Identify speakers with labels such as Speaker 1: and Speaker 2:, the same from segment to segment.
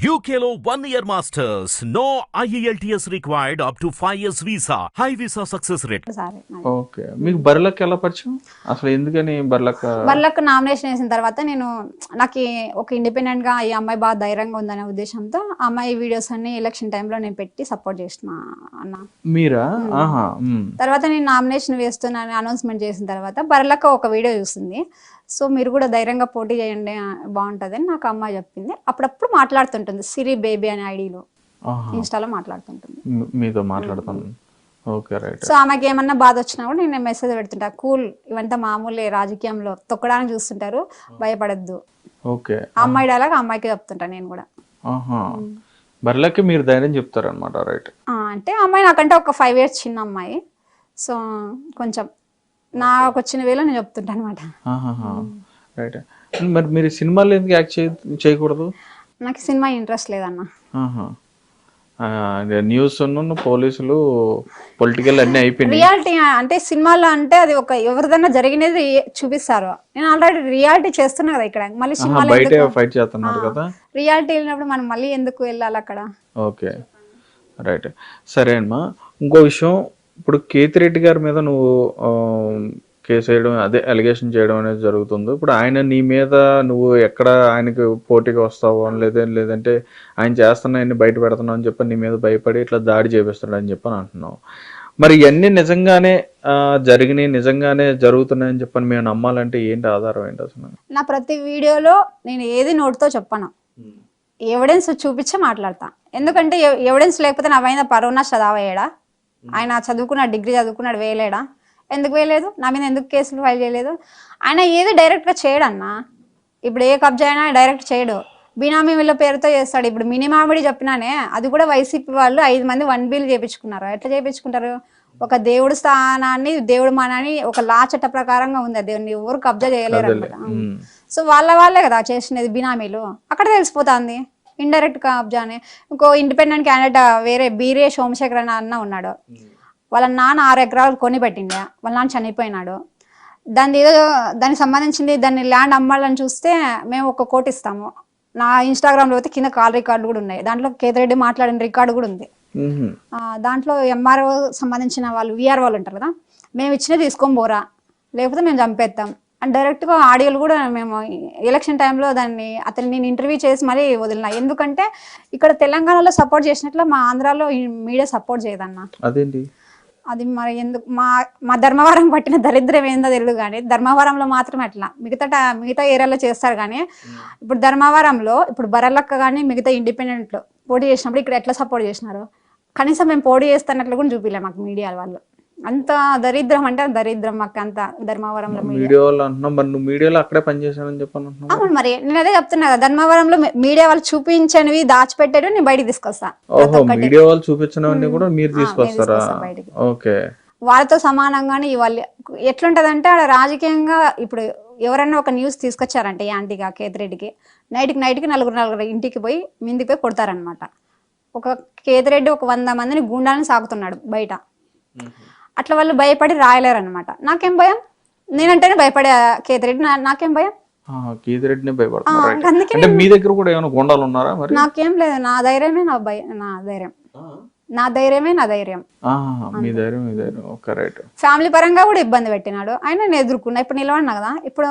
Speaker 1: One year masters. No E IELTS required up to 5 years visa. High visa success rate.
Speaker 2: Sorry
Speaker 3: okay మీకు బర్రెలకి ఎలా పరిచయం అసలు ఎందుకని బర్రెలక్క
Speaker 2: వాళ్ళకు నామినేషన్ వేసిన తర్వాత నేను నాకు ఈ- ఒక ఇండిపెండెంట్గా ఈ అమ్మాయి బాగా ధైర్యంగా ఉందనే ఉద్దేశంతో ఆ అమ్మాయి వీడియోస్ అన్ని ఎలక్షన్ టైంలో నేను పెట్టి సపోర్ట్ చేసిన అన్న
Speaker 3: మీరా ఆహా ఉమ్.
Speaker 2: తర్వాత నేను నామినేషన్ వేస్తున్నాను అనౌన్స్మెంట్ చేసిన తర్వాత బర్లక్క ఒక వీడియో చూసింది సో మీరు కూడా ధైర్యంగా పోటీ చేయండి బాగుంటుంది అని నాకు అమ్మాయి చెప్పింది. అప్పుడప్పుడు మాట్లాడుతుంటుంది సిరి బేబీ అనే ఐడిలో. ఇన్స్టాలో మాట్లాడుతుంటుంది.
Speaker 3: మీతో మాట్లాడతాను. రైట్.
Speaker 2: సో ఆమెకి ఏమన్నా బాధ వచ్చినా కూడా నేను మెసేజ్ పెడుతుంటా కూల్ ఇవంతా మామూలే రాజకీయంలో తొక్కడానికి చూస్తుంటారు భయపడద్దు.
Speaker 3: ఓకే.
Speaker 2: అమ్మాయి డైలాగ్ అమ్మాయికి చెప్తుంటా నేను కూడా.
Speaker 3: ఆహా. బర్రెలకి మీరు ధైర్యం చెప్తారనమాట రైట్.
Speaker 2: అంటే అమ్మాయి నాకంటే ఒక ఫైవ్ ఇయర్స్ చిన్న అమ్మాయి. సో కొంచెం నాకు వచ్చిన వేలో నేను చెప్తుంటా అనమాట
Speaker 3: రైట్ మరి మీరు సినిమాలు ఎందుకు యాక్ట్ చేయ చేయకూడదు?
Speaker 2: నాకు సినిమా ఇంట్రెస్ట్ లేదన్న.
Speaker 3: న్యూస్ పోలీసులు పొలిటికల్ అన్నీ అయిపోయినాయి.
Speaker 2: రియాలిటీ అంటే సినిమాలో అంటే అది ఒక ఎవరిదైనా జరిగినది చూపిస్తారు. నేను ఆల్రెడీ రియాలిటీ చేస్తున్నా కదా ఇక్కడ. మళ్ళీ సినిమాలో
Speaker 3: బయటే ఫైట్ చేస్తున్నారు కదా?
Speaker 2: రియాలిటీ వెళ్ళినప్పుడు మనం మళ్ళీ ఎందుకు వెళ్ళాలి అక్కడ?
Speaker 3: ఓకే. రైట్ సరే అమ్మా. ఇంకో విషయం ఇప్పుడు కేతిరెడ్డి గారి మీద నువ్వు కేసు వేయడం అదే అలిగేషన్ చేయడం అనేది జరుగుతుంది? ఇప్పుడు ఆయన నీ మీద నువ్వు ఎక్కడ ఆయనకి పోటీకి వస్తావు అని లేదా లేదంటే ఆయన చేస్తున్నా ఆయన్ని బయట పెడుతున్నావు అని చెప్పి నీ మీద భయపడి ఇట్లా దాడి చేపిస్తాడు అని చెప్పని అంటున్నావు. మరి ఇవన్నీ నిజంగానే జరిగినాయి నిజంగానే జరుగుతున్నాయని చెప్పని మేము నమ్మాలంటే ఏంటి ఆధారం ఏంటి అసలు?
Speaker 2: నా ప్రతి వీడియోలో నేను ఏది నోటితో చెప్పను. ఎవిడెన్స్ చూపించే మాట్లాడతా. ఎందుకంటే ఎవిడెన్స్ లేకపోతే నా పైన పరోనా చదవయ్యాడా ఆయన చదువుకున్న డిగ్రీ చదువుకున్నాడు వేయలేడా? ఎందుకు వేయలేదు? నా మీద ఎందుకు కేసులు ఫైల్ చేయలేదు? ఆయన ఏది డైరెక్ట్గా చేయడన్నా ఇప్పుడు ఏ కబ్జా అయినా డైరెక్ట్ చేయడు. బినామీ వీళ్ళ పేరుతో చేస్తాడు. ఇప్పుడు మినీ మామిడి చెప్పినానే అది కూడా వైసీపీ వాళ్ళు ఐదు మంది వన్ బిల్ చేపించుకున్నారు. ఎట్లా చేపించుకుంటారు? ఒక దేవుడు స్థానాన్ని దేవుడు మానాన్ని ఒక లా చట్ట ప్రకారంగా ఉంది. దేవుని ఎవరు కబ్జా చేయలేరు అనమాట. సో వాళ్ళ వాళ్ళే కదా చేసినది బినామీలు. అక్కడ తెలిసిపోతుంది. ఇండైరెక్ట్ కబ్జానే ఇంకో ఇండిపెండెంట్ క్యాండిడేట్ వేరే బీరే సోమశేఖర్ అన్న అన్న ఉన్నాడు. వాళ్ళ నాన్న ఆరు ఎకరాలు కొని పెట్టిండే. వాళ్ళ నాన్న చనిపోయినాడు. దాని ఏదో దానికి సంబంధించింది దాన్ని ల్యాండ్ అమ్మాలని చూస్తే మేము ఒక కోటి ఇస్తాము. నా ఇన్స్టాగ్రామ్లో అయితే కింద కాల్ రికార్డులు కూడా ఉన్నాయి. దాంట్లో కేతిరెడ్డి మాట్లాడిన రికార్డు కూడా ఉంది. దాంట్లో ఎంఆర్ఓ సంబంధించిన వాళ్ళు విఆర్ వాళ్ళు ఉంటారు కదా మేము ఇచ్చినది తీసుకొని పోరా. లేకపోతే మేము చంపేస్తాం అండ్ డైరెక్ట్గా ఆడియోలు కూడా మేము ఎలక్షన్ టైంలో దాన్ని అతన్ని నేను ఇంటర్వ్యూ చేసి మరీ వదిలిన. ఎందుకంటే ఇక్కడ తెలంగాణలో సపోర్ట్ చేసినట్లు మా ఆంధ్రాలో మీడియా సపోర్ట్ చేయదన్న.
Speaker 3: అదేంటి?
Speaker 2: అది మరి ఎందుకు? మా మా ధర్మవరం పట్టిన దరిద్రం ఏందో తెలియదు కానీ ధర్మవరంలో మాత్రం అట్లా. మిగతా మిగతా ఏరియాలో చేస్తారు కానీ ఇప్పుడు ధర్మవరంలో ఇప్పుడు బరలక్క కానీ మిగతా ఇండిపెండెంట్లో పోటీ చేసినప్పుడు ఇక్కడ ఎట్లా సపోర్ట్ చేసినారు? కనీసం మేము పోటీ చేస్తున్నట్లు కూడా చూపిలే మాకు మీడియా వాళ్ళు. అంత దరిద్రం అంటే దరిద్రం మాకు అంత ధర్మవరంలో మీడియా
Speaker 3: మీడియా. వాళ్ళు అంటున్నావు మరి నువ్వు మీడియాలో అక్కడే చెప్పని
Speaker 2: అవును మరి. నేను అదే చెప్తున్నా కదా ధర్మవరంలో మీడియా వాళ్ళు చూపించనివి దాచిపెట్టాడు నేను బయటికి తీసుకొస్తా
Speaker 3: ఓహో మీడియా వాళ్ళు చూపించినవన్నీ కూడా మీరు తీసుకొస్తారా. ఓకే.
Speaker 2: వాళ్ళతో సమానంగానే ఇవ్వాలి. ఎట్లుంటదంటే ఆడ రాజకీయంగా ఇప్పుడు ఎవరైనా ఒక న్యూస్ తీసుకొచ్చారంటే ఈ ఆంటీగా కేతిరెడ్డికి నైట్కి నైట్కి నలుగురు నలుగురు ఇంటికి పోయి మిందికి పోయి కొడతారనమాట ఒక కేతిరెడ్డి ఒక వంద మందిని గుండాలని సాగుతున్నాడు బయట. అట్లా వాళ్ళు భయపడి రాయలేరు అనమాట నాకేం భయం? నేనంటేనే భయపడే కేతిరెడ్డి. నాకేం భయం?
Speaker 3: అంటే మీ దగ్గర కూడా ఏమైనా గుండాలు ఉన్నారా మరి?
Speaker 2: నాకేం లేదు. నా ధైర్యమే నా భయ నా ధైర్యం. నా ధైర్యమే నా ధైర్యం.
Speaker 3: ఆహా, మీ ధైర్యం మీ ధైర్యం. Okay right.
Speaker 2: ఫ్యామిలీ పరంగా కూడా ఇబ్బంది పెట్టినాడు. ఆయన నేను ఎదుర్కొన్నా. ఇప్పుడు నిలబడినా కదా? ఇప్పుడు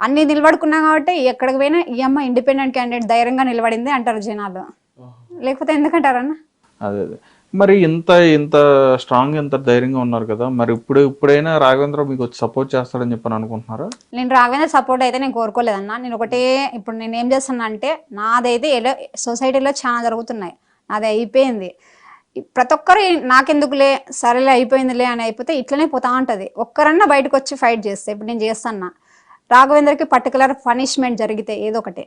Speaker 2: అన్ని నిలబడుకున్నా కాబట్టి ఎక్కడికి పోయినా ఈ అమ్మ ఇండిపెండెంట్ క్యాండిడేట్ ధైర్యంగా నిలబడింది అంటారు జనాలు. లేకపోతే ఎందుకంటారన్న
Speaker 3: అదే అదే. మరి ఇంత ఇంత స్ట్రాంగ్ ఇంత ధైర్యంగా ఉన్నారు కదా మరి ఇప్పుడు ఇప్పుడైనా రాఘవేంద్ర మీకు సపోర్ట్ చేస్తాడని చెప్పని అనుకుంటున్నారా?
Speaker 2: నేను రాఘవేంద్ర సపోర్ట్ అయితే నేను కోరుకోలేదన్నా. నేను ఒకటే ఇప్పుడు నేను ఏం చేస్తున్నా అంటే నాదైతే ఎలా సొసైటీలో చాలా జరుగుతున్నాయి. నాది అయిపోయింది. ప్రతి ఒక్కరు నాకెందుకులే సరేలే అయిపోయిందిలే అని అయిపోతే ఇట్లనే పోతా ఉంటుంది. ఒక్కరన్నా బయటకు వచ్చి ఫైట్ చేస్తే ఇప్పుడు నేను చేస్తాను రాఘవేంద్రకి పర్టికులర్ పనిష్మెంట్ జరిగితే ఏదో ఒకటి.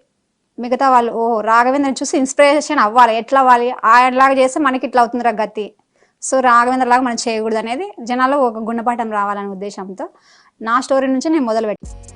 Speaker 2: మిగతా వాళ్ళు ఓ రాఘవేంద్రని చూసి ఇన్స్పిరేషన్ అవ్వాలి ఎట్లా అవ్వాలి ఆయనలాగా చేస్తే మనకి ఇట్లా అవుతుందిరా గతి. సో రాఘవేంద్ర లాగా మనం చేయకూడదు అనేది జనాల్లో ఒక గుణపాఠం రావాలనే ఉద్దేశంతో నా స్టోరీ నుంచి నేను మొదలు పెట్టాను